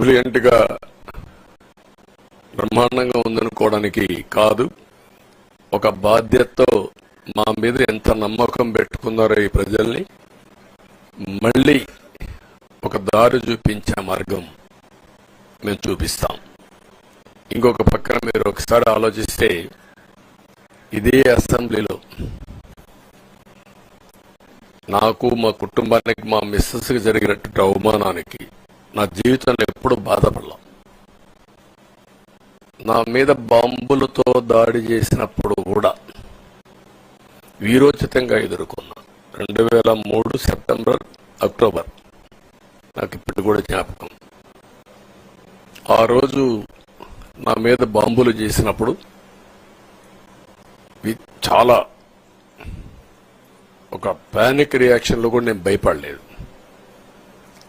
బ్రిలియంట్గా బ్రహ్మాండంగా ఉందనుకోవడానికి కాదు. ఒక బాధ్యతతో మా మీద ఎంత నమ్మకం పెట్టుకున్నారో ఈ ప్రజల్ని మళ్ళీ ఒక దారి చూపించే మార్గం మేము చూపిస్తాం. ఇంకొక పక్కన మీరు ఒకసారి ఆలోచిస్తే ఇదే అసెంబ్లీలో నాకు మా కుటుంబానికి మా మిస్సెస్కి జరిగినట్టు అవమానానికి నా జీవితంలో ఎప్పుడు బాధపడలా. నా మీద బాంబులతో దాడి చేసినప్పుడు కూడా వీరోచితంగా ఎదుర్కొన్నా. రెండు వేల మూడు సెప్టెంబర్ అక్టోబర్. నాకు ఇప్పుడు కూడా జ్ఞాపకం. ఆ రోజు నా మీద బాంబులు చేసినప్పుడు చాలా ఒక పానిక్ రియాక్షన్లో కూడా నేను భయపడలేదు.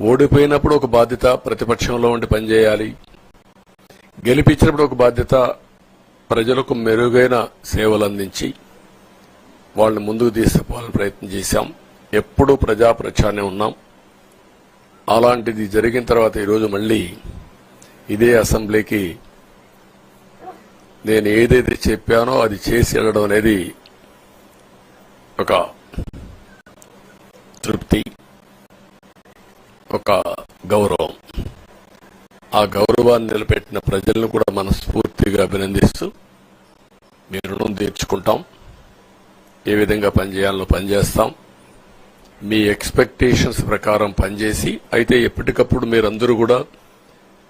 ఓడిపోయినప్పుడు ఒక బాధ్యత ప్రతిపక్షంలో ఉండి పనిచేయాలి. గెలిపించినప్పుడు ఒక బాధ్యత ప్రజలకు మెరుగైన సేవలు అందించి వాళ్ళని ముందుకు తీసుకుపోవాలని ప్రయత్నం చేశాం. ఎప్పుడూ ప్రజా ఉన్నాం. అలాంటిది జరిగిన తర్వాత ఈరోజు మళ్ళీ ఇదే అసెంబ్లీకి నేను ఏదైతే చెప్పానో అది చేసి వెళ్ళడం అనేది ఒక తృప్తి. ఒక గౌరవం. ఆ గౌరవాన్ని నిలబెట్టిన ప్రజలను కూడా మనస్ఫూర్తిగా అభినందిస్తూ మీ రుణం తీర్చుకుంటాం. ఏ విధంగా పనిచేయాలో పనిచేస్తాం. మీ ఎక్స్పెక్టేషన్స్ ప్రకారం పనిచేసి అయితే ఎప్పటికప్పుడు మీరందరూ కూడా